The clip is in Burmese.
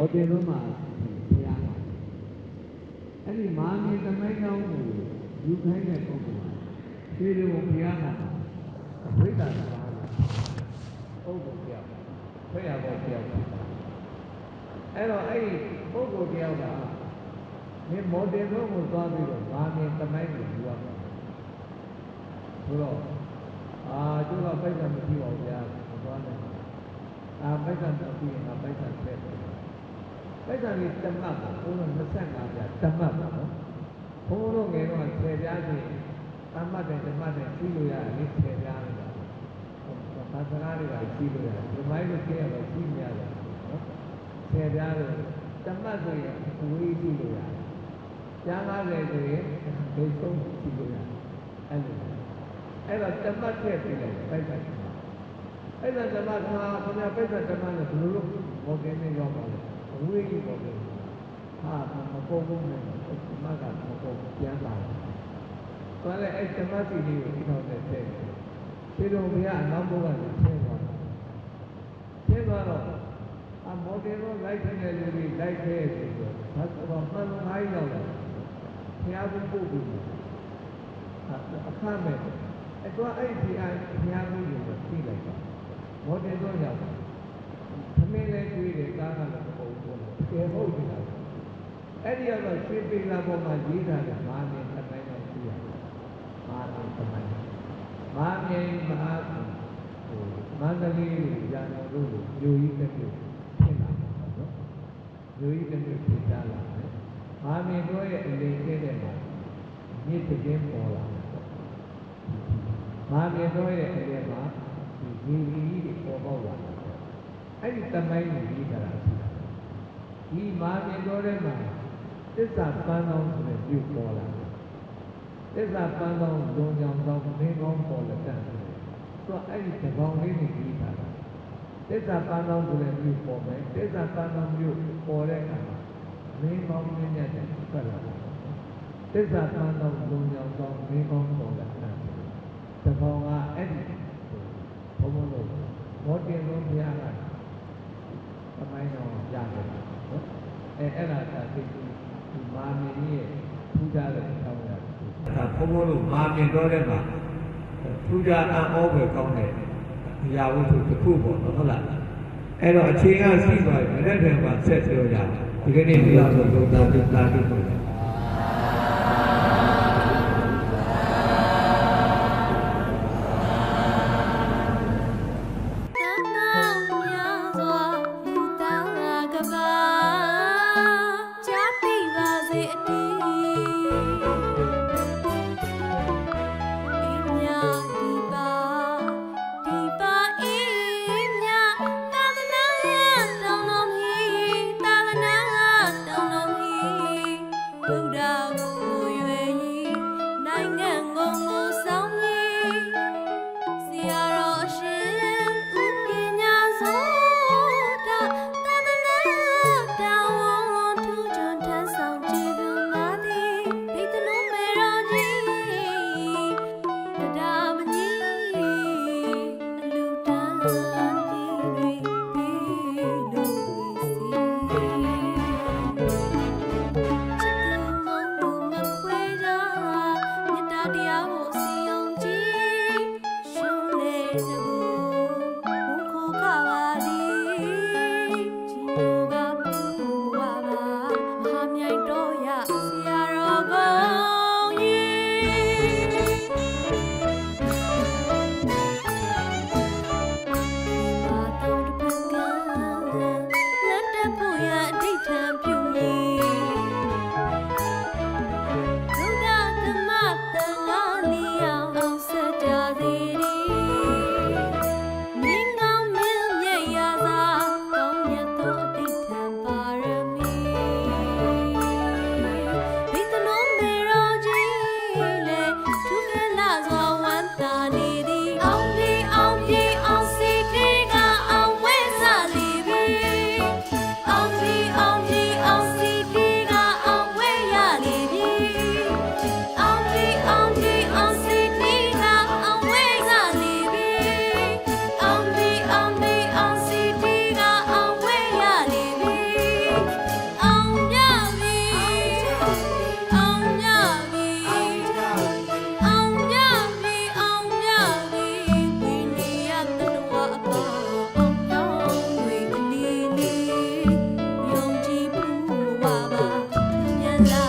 ဘောတင်လုံးမှာဘုရားကအဲ့ဒီမာမင်းသမိုင်းကောင်းကိုယူခိုင်းတဲ့ပုဂ္ဂိုလ်ကဒီလိုဘုရားကအဝိဒ္ဓသာပုဂ္ဂိုလ်ပြောက်ဆွဲရပေါ်ပြောက်အဲ့တော့အဲ့ဒီပုဂ္ဂိုလ်ပြောက်ကမင်းမော်တင်လုံးကိုသွားပြီးတော့မာမင်းသမိုင်းကိုယူရမှာဆိုတော့အာကျိုးကပိုက်ဆံမရှိပါဘူးဗျာသွားတယ်အာပိုက်ဆံတော့ပြီးရင်ငါပိုက်ဆံဆက်တယ် ပိုက်ဆံလေးတမတ်ပေါ့ဘုန်းတော်25ပြတမတ်ပေါ့နော်ဘုန်းတော်ငယ်တော့10ပြားဆိုရင်တမတ်တယ်တမတ်တယ်ပြီးလို့ရတယ်လေ10ပြားလို့ဘာသာကားတွေကပြီးလို့ရတယ်ဒီမိုင်းလို့ကြည့်ရတော့ပြီးမရတယ်နော်10ပြားလို့တမတ်ဆိုရင်ဝေးပြီးလို့ရတယ်ကျမ်း50ဆိုရင်ဘယ်ဆုံးပြီးလို့ရတယ်အဲ့လိုအဲ့တော့တမတ်ထည့်ပြီးလိုက်ပိုက်ဆံအဲ့ဒါဓမ္မကခင်ဗျာပိဿဓမ္မနဲ့ဘယ်လိုလုပ်ဘောကင်းနေရောက်ပါလဲအ ဝေးကြီးဘောကင်းဟာမပေါ်ဘူးနဲ့ဓမ္မကမပေါ်ပြန်လာတယ်။ဘာလဲအဲ့ဓမ္မစီလေးကိုဒီထောင်နဲ့ထည့်တယ်။ဒီလိုဘုရားအနောက်ဘုရားကိုထည့်သွားတယ်။ထည့်သွားတော့အမော်ဒယ်ကိုလိုက်တဲ့လူတွေလိုက်ခဲ့တယ်ဆိုတော့ဘာဆိုတော့မှန်ငါးရောက်လာဘုရားဘုပို့ပြီးအခမဲ့အဲ့တော့အဲ့ဒီဘုရားဘုရားကိုသိလိုက်တာမော်ဒယ်တော့ရောက်တာသမင်းလည်းတွေးတယ်ကားကလည်းမဟုတ်ဘူးတ ကယ်ဟုတ်ပြီလားအဲ့ဒီကတော့ရွှေပေလာပေါ်မှာရေးထားတဲ့မာနင်သမိုင်းတော့ရှိရတယ်မာနင်သမိုင်းမာနင်မဟာဟိုမန္တလေးရာဇဝင်တို့မျိုးကြီးတစ်မျိုးဖြစ်လာတာပေါ့နော်မျိုးကြီးတစ်မျိုးဖြစ်လာတယ်မာနင်တို့ရဲ့အလင်းကျတဲ့မှာမြစ်တစ်င်းပေါ်လာတယ်မာနင်တို့ရဲ့အလင်းမှာဒီဒီကြီးတွေပေါ်ပေါက်လာတယ်အဲ့ဒီသမိုင်းကိုရေးထားတာရှိတယ် ဒီမာနင်တို့ရဲ့မှာသစ္စာပန်းတော်ဆိုတဲ့ပြုပေါ်လာတယ်သစ္စာပန်းတော်ဇုံကြောင်သောမင်းကောင်းပေါ်လက်တတ်တယ်သူကအဲ့ဒီတကောင်လေးကိုရေးထားတာသစ္စာပန်းတော်ဆိုတဲ့ပြုပေါ်မယ်သစ္စာပန်းတော်ပြုပေါ်တဲ့အခါမှာမင်းကောင်းမင်းမြတ်တဲ့ဆက်လာတယ်သစ္စာပန်းတော်ဇုံကြောင်သောမင်းကောင်းပေါ်လက်တတ်တယ်တကောင်ကအဲ့ဒီဘုံဘုံလို့ဘောတင်လုံးဘုရားက သမိုင်းတော်ရတယ်နော်အဲအဲ့ဒါကသိသိဒီမာမင်းကြီးရဲ့ထူးခြားတဲ့အကြောင်းအရာဒါဘုံဘုံလို့မာမင်းတော်တဲ့မှာထူးခြားအံ့ဩပဲကောင်းတဲ့အရာဝတ္ထုတစ်ခုပေါ့နော်ဟုတ်လားအဲ့တော့အခြေခံရှိသွားပြီမနေ့ကမှဆက်ပြောကြတယ်ဒီကနေ့ဒီလောက်ဆိုလုံးသားတိတာတိပေါ့ la